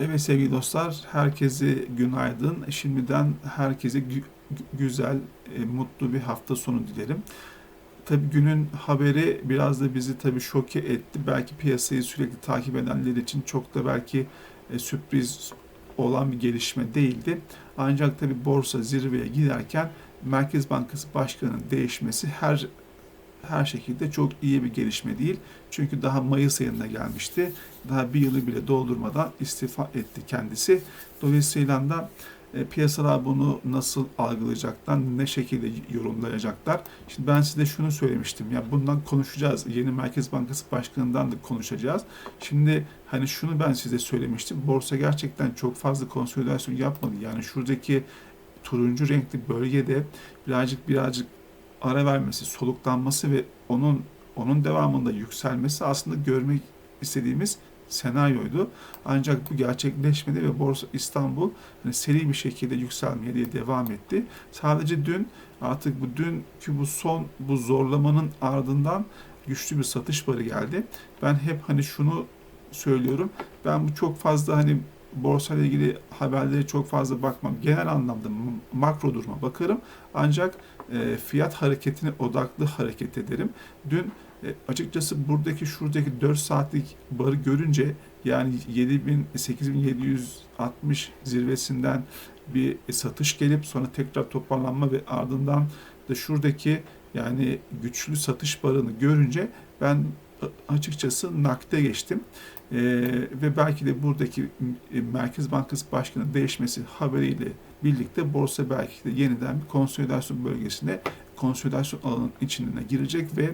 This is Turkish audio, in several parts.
Evet sevgili dostlar, herkese günaydın. Şimdiden herkese gü- güzel, e, mutlu bir hafta sonu dilerim. Tabii günün haberi biraz da bizi tabii şoke etti. Belki piyasayı sürekli takip edenler için çok da belki e, sürpriz olan bir gelişme değildi. Ancak tabii borsa zirveye giderken Merkez Bankası Başkanı'nın değişmesi her her şekilde çok iyi bir gelişme değil. Çünkü daha Mayıs ayında gelmişti. Daha bir yılı bile doldurmadan istifa etti kendisi. Dolayısıyla da e, piyasalar bunu nasıl algılayacaklar, ne şekilde yorumlayacaklar. Şimdi ben size şunu söylemiştim. Ya bundan konuşacağız. Yeni Merkez Bankası Başkanı'ndan da konuşacağız. Şimdi hani şunu ben size söylemiştim. Borsa gerçekten çok fazla konsolidasyon yapmadı. Yani şuradaki turuncu renkli bölgede birazcık birazcık ara vermesi, soluklanması ve onun onun devamında yükselmesi aslında görmek istediğimiz senaryoydu. Ancak bu gerçekleşmedi ve Borsa İstanbul hani seri bir şekilde yükselmeye diye devam etti. Sadece dün artık bu dünkü bu son bu zorlamanın ardından güçlü bir satış barı geldi. Ben hep hani şunu söylüyorum. Ben bu çok fazla hani borsa ile ilgili haberlere çok fazla bakmam. Genel anlamda makro duruma bakarım. Ancak e, fiyat hareketine odaklı hareket ederim. Dün e, açıkçası buradaki şuradaki 4 saatlik barı görünce yani 7000 8760 zirvesinden bir satış gelip sonra tekrar toparlanma ve ardından da şuradaki yani güçlü satış barını görünce ben açıkçası nakde geçtim. Ee, ve belki de buradaki e, Merkez Bankası Başkanı değişmesi haberiyle birlikte borsa belki de yeniden bir konsolidasyon bölgesine, konsolidasyon alanının içine girecek ve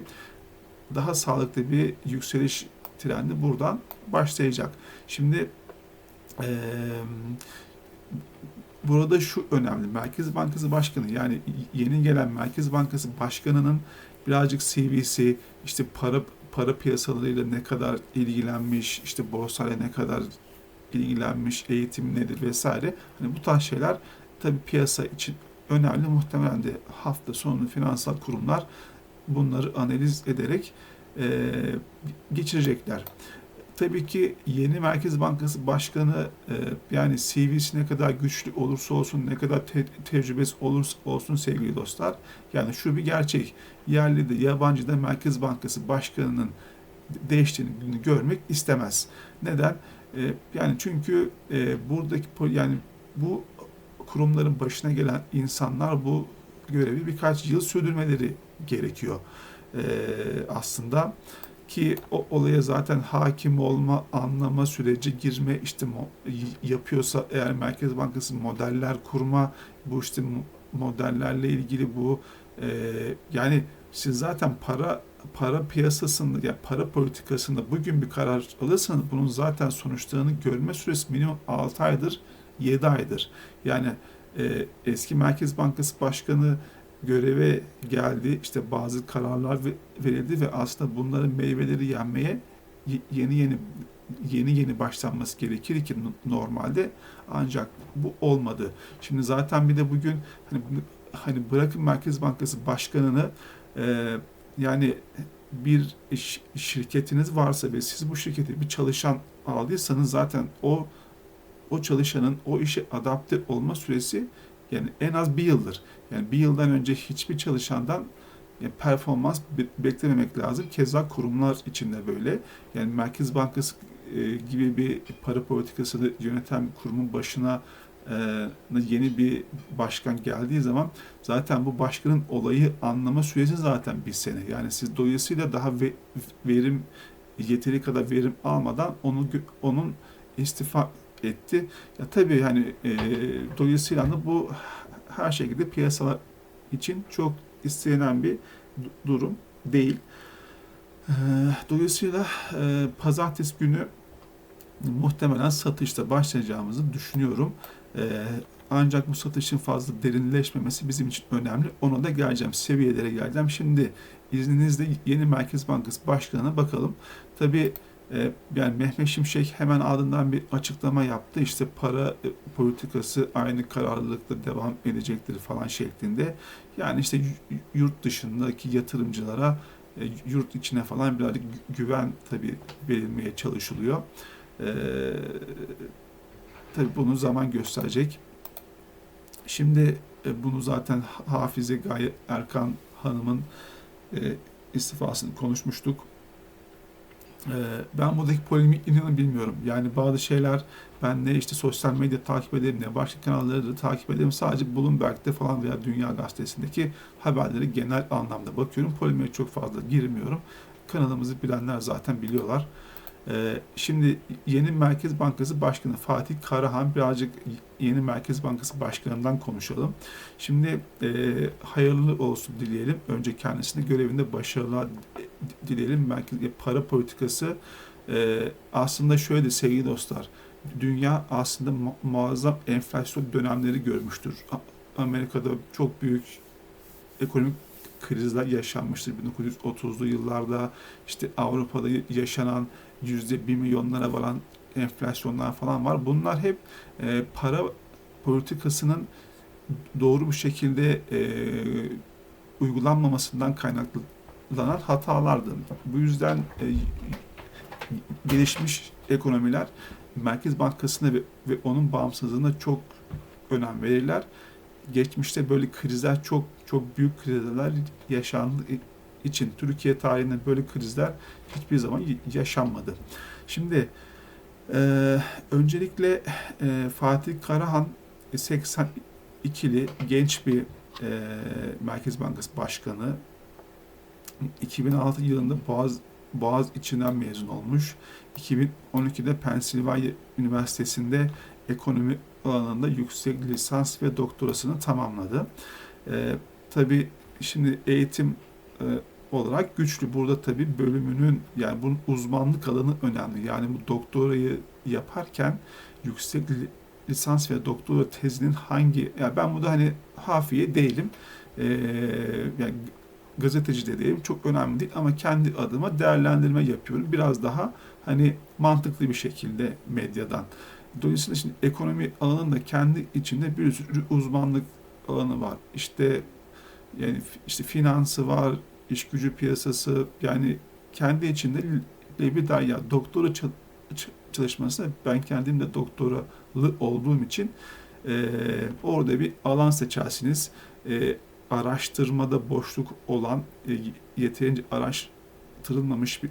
daha sağlıklı bir yükseliş trendi buradan başlayacak. Şimdi e, burada şu önemli. Merkez Bankası Başkanı yani yeni gelen Merkez Bankası Başkanı'nın birazcık CV'si, işte para para piyasalarıyla ne kadar ilgilenmiş, işte borsayla ne kadar ilgilenmiş, eğitim nedir vesaire. Hani bu tarz şeyler tabii piyasa için önemli. Muhtemelen de hafta sonu finansal kurumlar bunları analiz ederek e, geçirecekler. Tabii ki yeni Merkez Bankası Başkanı e, yani CV'si ne kadar güçlü olursa olsun, ne kadar te- tecrübesi olursa olsun sevgili dostlar. Yani şu bir gerçek. Yerli de yabancı da Merkez Bankası Başkanı'nın değiştiğini görmek istemez. Neden? E, yani çünkü e, buradaki yani bu kurumların başına gelen insanlar bu görevi birkaç yıl sürdürmeleri gerekiyor. E, aslında ki o olaya zaten hakim olma, anlama süreci girme işte yapıyorsa eğer Merkez Bankası modeller kurma bu işte modellerle ilgili bu e, yani siz zaten para para piyasasında ya yani para politikasında bugün bir karar alırsanız bunun zaten sonuçlarını görme süresi minimum 6 aydır 7 aydır. Yani e, eski Merkez Bankası Başkanı göreve geldi. İşte bazı kararlar verildi ve aslında bunların meyveleri yenmeye yeni yeni yeni yeni başlanması gerekir ki normalde ancak bu olmadı. Şimdi zaten bir de bugün hani hani bırakın Merkez Bankası Başkanı'nı e, yani bir şirketiniz varsa ve siz bu şirkete bir çalışan aldıysanız zaten o o çalışanın o işe adapte olma süresi yani en az bir yıldır. Yani bir yıldan önce hiçbir çalışandan performans beklememek lazım. Keza kurumlar içinde böyle. Yani Merkez Bankası e, gibi bir para politikasını yöneten kurumun başına e, yeni bir başkan geldiği zaman zaten bu başkanın olayı anlama süresi zaten bir sene. Yani siz dolayısıyla daha verim yeteri kadar verim almadan onu onun istifa etti. Ya tabii hani e, dolayısıyla da bu her şekilde piyasalar için çok istenen bir durum değil. E, dolayısıyla e, pazartesi günü muhtemelen satışta başlayacağımızı düşünüyorum. E, ancak bu satışın fazla derinleşmemesi bizim için önemli. Ona da geleceğim, seviyelere geleceğim. Şimdi izninizle yeni Merkez Bankası Başkanı'na bakalım. Tabii e, yani Mehmet Şimşek hemen ardından bir açıklama yaptı. İşte para e, politikası aynı kararlılıkla devam edecektir falan şeklinde. Yani işte yurt dışındaki yatırımcılara e, yurt içine falan birazcık güven tabii verilmeye çalışılıyor. tabii bunu zaman gösterecek. Şimdi e, bunu zaten Hafize Gaye Erkan Hanım'ın e, istifasını konuşmuştuk. E, ben buradaki polemik inanın bilmiyorum. Yani bazı şeyler ben ne işte sosyal medya takip ederim ne başka kanalları da takip ederim. Sadece Bloomberg'de falan veya Dünya Gazetesi'ndeki haberleri genel anlamda bakıyorum. Polemiğe çok fazla girmiyorum. Kanalımızı bilenler zaten biliyorlar. Ee, şimdi yeni Merkez Bankası Başkanı Fatih Karahan birazcık yeni Merkez Bankası Başkanı'ndan konuşalım. Şimdi e, hayırlı olsun dileyelim. Önce kendisine görevinde başarılar dileyelim. Merkez para politikası e, aslında şöyle sevgili dostlar. Dünya aslında mu- muazzam enflasyon dönemleri görmüştür. Amerika'da çok büyük ekonomik krizler yaşanmıştır 1930'lu yıllarda. işte Avrupa'da yaşanan yüzde bir milyonlara varan enflasyonlar falan var. Bunlar hep e, para politikasının doğru bir şekilde e, uygulanmamasından kaynaklanan hatalardı. Bu yüzden e, gelişmiş ekonomiler Merkez Bankası'na ve, ve onun bağımsızlığına çok önem verirler. Geçmişte böyle krizler çok çok büyük krizler yaşandığı için Türkiye tarihinde böyle krizler hiçbir zaman yaşanmadı. Şimdi e, öncelikle e, Fatih Karahan 82'li genç bir e, Merkez Bankası Başkanı 2006 yılında Boğaz Boğaz içinden mezun olmuş. 2012'de Pennsylvania Üniversitesi'nde ekonomi alanında yüksek lisans ve doktorasını tamamladı. E, tabii şimdi eğitim e, olarak güçlü. Burada tabii bölümünün yani bunun uzmanlık alanı önemli. Yani bu doktorayı yaparken yüksek lisans ve doktora tezinin hangi yani ben burada hani hafiye değilim. Ee, yani gazeteci de değilim. Çok önemli değil ama kendi adıma değerlendirme yapıyorum. Biraz daha hani mantıklı bir şekilde medyadan. Dolayısıyla şimdi ekonomi alanında kendi içinde bir sürü uzmanlık alanı var. İşte yani işte finansı var, iş gücü piyasası yani kendi içinde bir ya doktora çalışması ben kendim de doktoralı olduğum için e, orada bir alan seçersiniz. E, araştırmada boşluk olan e, yeterince araştırılmamış bir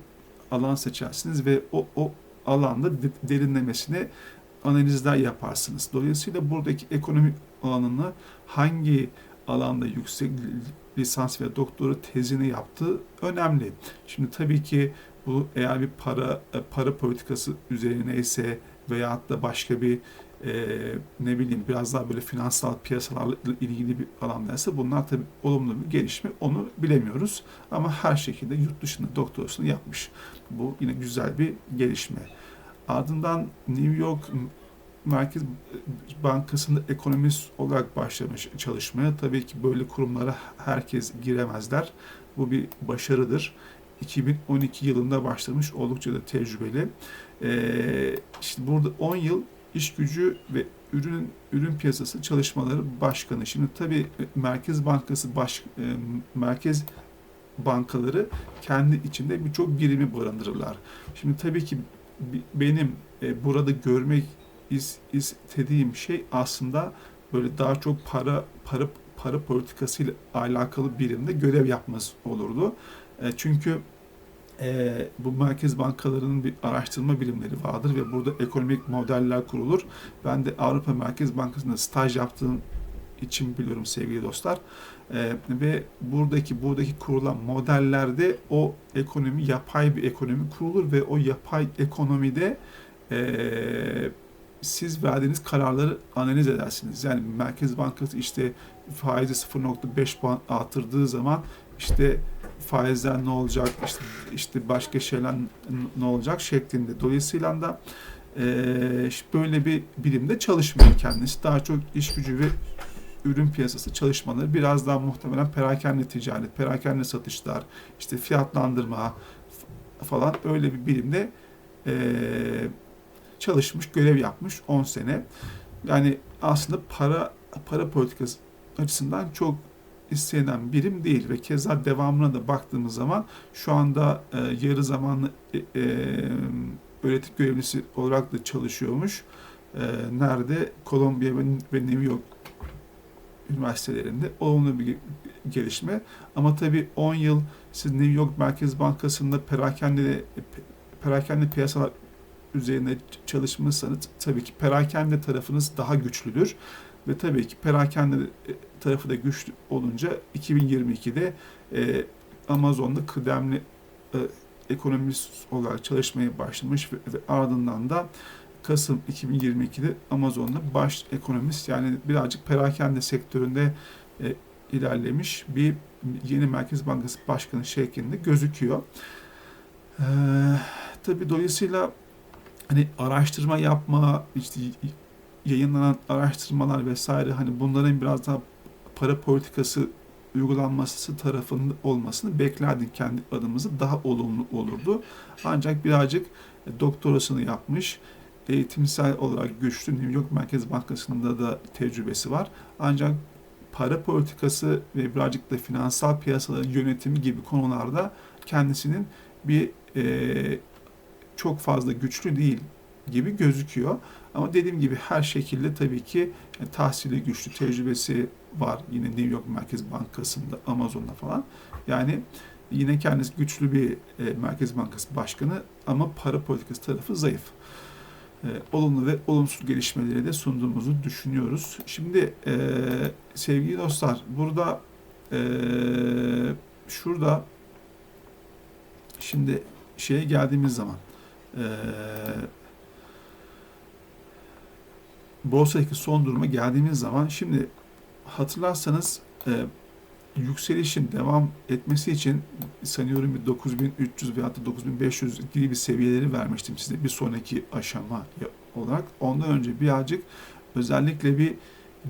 alan seçersiniz ve o, o alanda derinlemesine analizler yaparsınız. Dolayısıyla buradaki ekonomik alanını hangi alanda yüksek lisans ve doktora tezini yaptığı önemli. Şimdi tabii ki bu eğer bir para e, para politikası üzerine ise veyahut da başka bir e, ne bileyim biraz daha böyle finansal piyasalarla ilgili bir alandaysa bunlar tabii olumlu bir gelişme onu bilemiyoruz. Ama her şekilde yurt dışında doktorasını yapmış. Bu yine güzel bir gelişme. Ardından New York Merkez Bankası'nda ekonomist olarak başlamış çalışmaya. Tabii ki böyle kurumlara herkes giremezler. Bu bir başarıdır. 2012 yılında başlamış oldukça da tecrübeli. Ee, burada 10 yıl iş gücü ve ürün ürün piyasası çalışmaları başkanı. Şimdi tabii Merkez Bankası baş e, merkez bankaları kendi içinde birçok birimi barındırırlar. Şimdi tabii ki benim e, burada görmek istediğim şey aslında böyle daha çok para para para politikası ile alakalı birimde görev yapması olurdu. E, çünkü e, bu merkez bankalarının bir araştırma bilimleri vardır ve burada ekonomik modeller kurulur. Ben de Avrupa Merkez Bankası'nda staj yaptığım için biliyorum sevgili dostlar. E, ve buradaki buradaki kurulan modellerde o ekonomi yapay bir ekonomi kurulur ve o yapay ekonomide e, siz verdiğiniz kararları analiz edersiniz. Yani Merkez Bankası işte faizi 0.5 puan artırdığı zaman işte faizler ne olacak, işte, işte başka şeyler ne olacak şeklinde. Dolayısıyla da e, böyle bir bilimde çalışmıyor kendisi. Daha çok iş gücü ve ürün piyasası çalışmaları biraz daha muhtemelen perakende ticaret, perakende satışlar, işte fiyatlandırma falan öyle bir bilimde e, çalışmış, görev yapmış 10 sene. Yani aslında para para politikası açısından çok istenen birim değil ve keza devamına da baktığımız zaman şu anda e, yarı zamanlı e, e, öğretim görevlisi olarak da çalışıyormuş. e, nerede? Kolombiya ve, New York üniversitelerinde olumlu bir gelişme. Ama tabii 10 yıl siz New York Merkez Bankası'nda perakende perakende piyasalar üzerine çalışmışsanız tabii ki perakende tarafınız daha güçlüdür. Ve tabii ki perakende tarafı da güçlü olunca 2022'de e, Amazon'da kıdemli e, ekonomist olarak çalışmaya başlamış ve, ve ardından da Kasım 2022'de Amazon'da baş ekonomist yani birazcık perakende sektöründe e, ilerlemiş bir yeni Merkez Bankası Başkanı şeklinde gözüküyor. Ee, tabii dolayısıyla hani araştırma yapma, işte yayınlanan araştırmalar vesaire hani bunların biraz daha para politikası uygulanması tarafında olmasını beklerdik kendi adımızı daha olumlu olurdu. Ancak birazcık doktorasını yapmış, eğitimsel olarak güçlü New York Merkez Bankası'nda da tecrübesi var. Ancak para politikası ve birazcık da finansal piyasaların yönetimi gibi konularda kendisinin bir e, çok fazla güçlü değil gibi gözüküyor. Ama dediğim gibi her şekilde tabii ki e, tahsili güçlü, tecrübesi var. Yine New York Merkez Bankası'nda, Amazon'da falan. Yani yine kendisi güçlü bir e, Merkez Bankası başkanı ama para politikası tarafı zayıf. E, olumlu ve olumsuz gelişmeleri de sunduğumuzu düşünüyoruz. Şimdi e, sevgili dostlar burada e, şurada şimdi şeye geldiğimiz zaman e, borsadaki son duruma geldiğimiz zaman şimdi hatırlarsanız e, yükselişin devam etmesi için sanıyorum bir 9300 veya da 9500 gibi bir seviyeleri vermiştim size bir sonraki aşama olarak. Ondan önce birazcık özellikle bir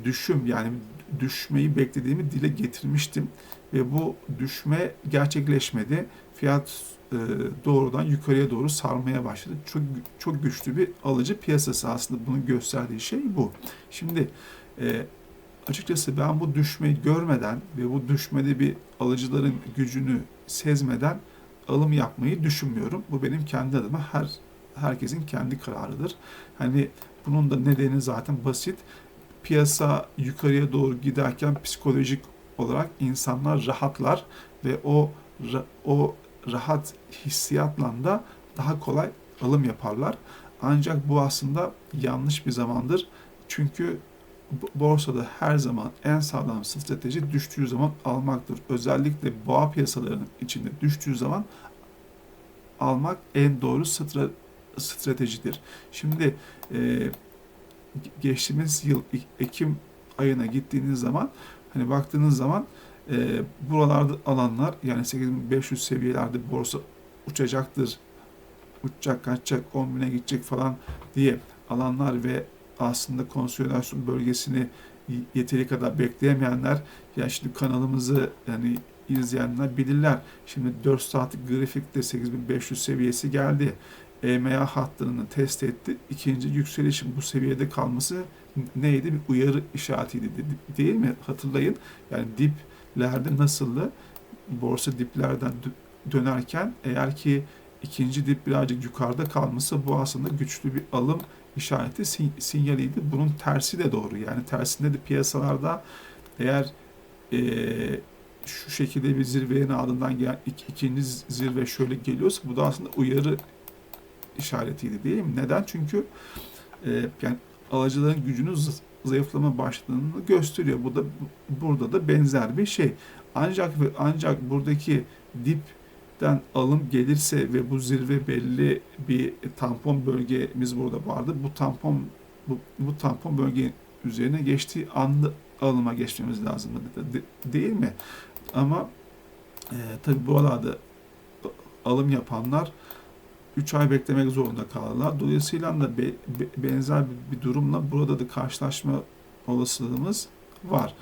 düşüm yani düşmeyi beklediğimi dile getirmiştim ve bu düşme gerçekleşmedi. Fiyat e, doğrudan yukarıya doğru sarmaya başladı. Çok çok güçlü bir alıcı piyasası aslında bunun gösterdiği şey bu. Şimdi e, açıkçası ben bu düşmeyi görmeden ve bu düşmede bir alıcıların gücünü sezmeden alım yapmayı düşünmüyorum. Bu benim kendi adıma her herkesin kendi kararıdır. Hani bunun da nedeni zaten basit. Piyasa yukarıya doğru giderken psikolojik olarak insanlar rahatlar ve o o rahat hissiyatla da daha kolay alım yaparlar. Ancak bu aslında yanlış bir zamandır. Çünkü borsada her zaman en sağlam strateji düştüğü zaman almaktır. Özellikle boğa piyasalarının içinde düştüğü zaman almak en doğru stratejidir. Şimdi e, geçtiğimiz yıl Ekim ayına gittiğiniz zaman hani baktığınız zaman e, buralarda alanlar yani 8500 seviyelerde borsa uçacaktır, uçacak, kaçacak, 10 bine gidecek falan diye alanlar ve aslında konsolidasyon bölgesini yeteri kadar bekleyemeyenler ya şimdi kanalımızı yani izleyenler bilirler. Şimdi 4 saatlik grafikte 8500 seviyesi geldi. EMA hattını test etti. İkinci yükselişin bu seviyede kalması neydi? Bir uyarı işaretiydi değil mi? Hatırlayın. Yani dip diplerde nasıldı? Borsa diplerden dönerken eğer ki ikinci dip birazcık yukarıda kalması bu aslında güçlü bir alım işareti sinyaliydi. Bunun tersi de doğru. Yani tersinde de piyasalarda eğer e, şu şekilde bir zirvenin ardından gelen ik, ikinci zirve şöyle geliyorsa bu da aslında uyarı işaretiydi mi? Neden? Çünkü e, yani alıcıların gücünü zayıflama başladığını gösteriyor. Bu da burada da benzer bir şey. Ancak ve ancak buradaki dipten alım gelirse ve bu zirve belli bir tampon bölgemiz burada vardı. Bu tampon bu, bu tampon bölge üzerine geçtiği anda alıma geçmemiz lazım de, değil mi? Ama e, tabi buralarda alım yapanlar 3 ay beklemek zorunda kaldılar. Dolayısıyla da be, be, benzer bir, bir durumla burada da karşılaşma olasılığımız var.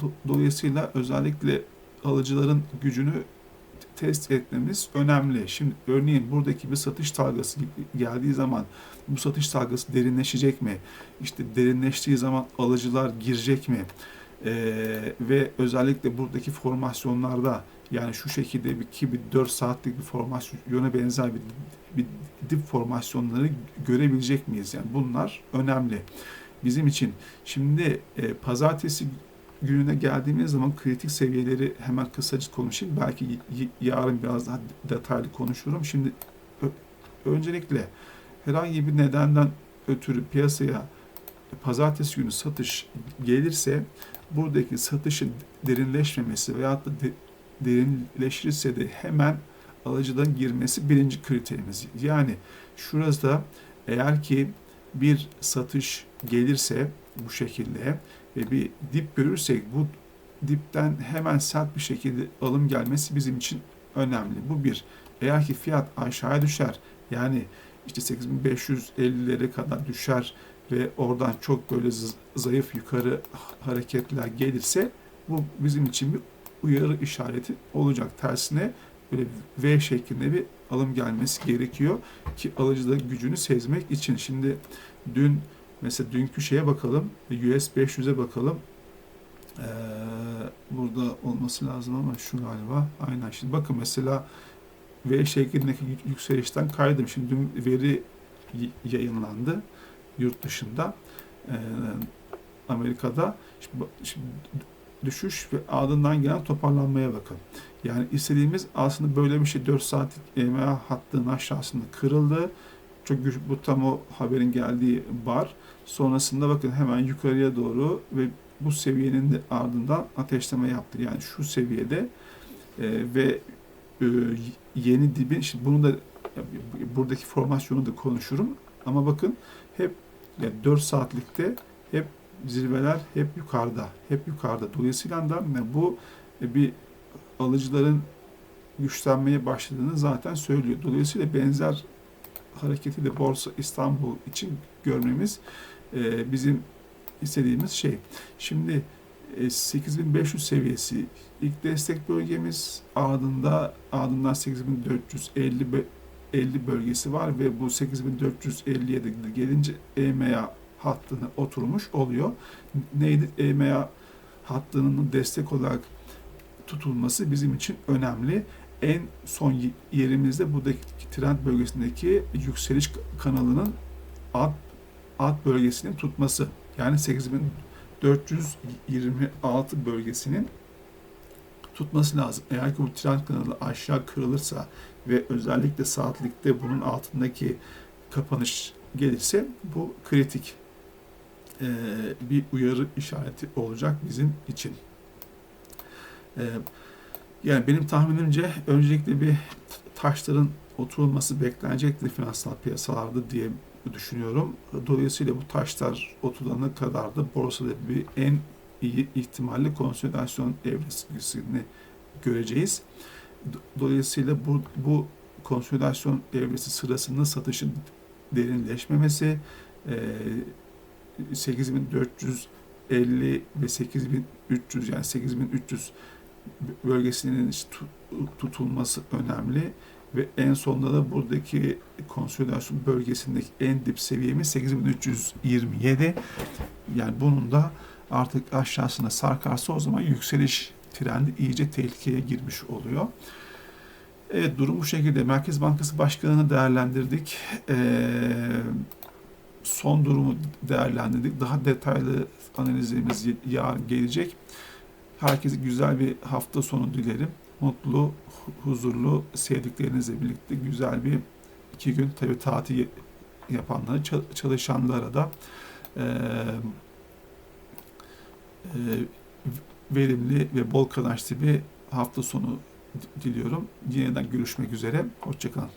Do, dolayısıyla özellikle alıcıların gücünü test etmemiz önemli. Şimdi örneğin buradaki bir satış dalgası geldiği zaman bu satış dalgası derinleşecek mi? İşte derinleştiği zaman alıcılar girecek mi? Ee, ve özellikle buradaki formasyonlarda yani şu şekilde bir ki bir 4 saatlik bir formasyona benzer bir, bir dip formasyonları görebilecek miyiz? Yani bunlar önemli bizim için. Şimdi e, pazartesi gününe geldiğimiz zaman kritik seviyeleri hemen kısacık konuşayım. Belki yarın biraz daha detaylı konuşurum. Şimdi öncelikle herhangi bir nedenden ötürü piyasaya pazartesi günü satış gelirse buradaki satışın derinleşmemesi veyahut da de- derinleşirse de hemen alıcıdan girmesi birinci kriterimiz. Yani şurada eğer ki bir satış gelirse bu şekilde ve bir dip görürsek bu dipten hemen sert bir şekilde alım gelmesi bizim için önemli. Bu bir. Eğer ki fiyat aşağıya düşer yani işte 8550'lere kadar düşer ve oradan çok böyle zayıf yukarı hareketler gelirse bu bizim için bir uyarı işareti olacak. Tersine böyle V şeklinde bir alım gelmesi gerekiyor ki alıcıda gücünü sezmek için. Şimdi dün mesela dünkü şeye bakalım. US 500'e bakalım. Ee, burada olması lazım ama şu galiba. Aynen. Şimdi bakın mesela V şeklindeki yükselişten kaydım. Şimdi dün veri yayınlandı yurt dışında. Ee, Amerika'da. Şimdi, şimdi düşüş ve ardından gelen toparlanmaya bakın. Yani istediğimiz aslında böyle bir şey 4 saatlik EMA hattının aşağısında kırıldı. Çok güç, bu tam o haberin geldiği bar. Sonrasında bakın hemen yukarıya doğru ve bu seviyenin de ardından ateşleme yaptı. Yani şu seviyede e, ve e, yeni dibin, şimdi bunu da buradaki formasyonu da konuşurum. Ama bakın hep yani 4 saatlikte hep zirveler hep yukarıda. Hep yukarıda. Dolayısıyla da bu bir alıcıların güçlenmeye başladığını zaten söylüyor. Dolayısıyla benzer hareketi de Borsa İstanbul için görmemiz e, bizim istediğimiz şey. Şimdi e, 8500 seviyesi ilk destek bölgemiz ardında ardından 8450 50 bölgesi var ve bu 8457 gelince EMA hattına oturmuş oluyor. Neydi? EMA hattının destek olarak tutulması bizim için önemli. En son yerimizde buradaki trend bölgesindeki yükseliş kanalının alt, alt bölgesinin tutması. Yani 8426 bölgesinin tutması lazım. Eğer ki bu trend kanalı aşağı kırılırsa ve özellikle saatlikte bunun altındaki kapanış gelirse bu kritik e, bir uyarı işareti olacak bizim için. E, yani benim tahminimce öncelikle bir taşların oturulması beklenecektir finansal piyasalarda diye düşünüyorum. Dolayısıyla bu taşlar oturana kadar da borsada bir en iyi ihtimalle konsolidasyon evresini göreceğiz. Dolayısıyla bu, bu konsolidasyon evresi sırasında satışın derinleşmemesi, 8450 ve 8300 yani 8300 bölgesinin tutulması önemli ve en sonunda da buradaki konsolidasyon bölgesindeki en dip seviyemiz 8327. Yani bunun da artık aşağısına sarkarsa o zaman yükseliş trendi iyice tehlikeye girmiş oluyor. Evet durum bu şekilde. Merkez Bankası Başkanı'nı değerlendirdik. Ee, son durumu değerlendirdik. Daha detaylı analizlerimiz yarın gelecek. Herkese güzel bir hafta sonu dilerim. Mutlu, huzurlu, sevdiklerinizle birlikte güzel bir iki gün tabi tatil yapanlara, çalışanlara da e, e, verimli ve bol kazançlı bir hafta sonu diliyorum. Yeniden görüşmek üzere. Hoşçakalın.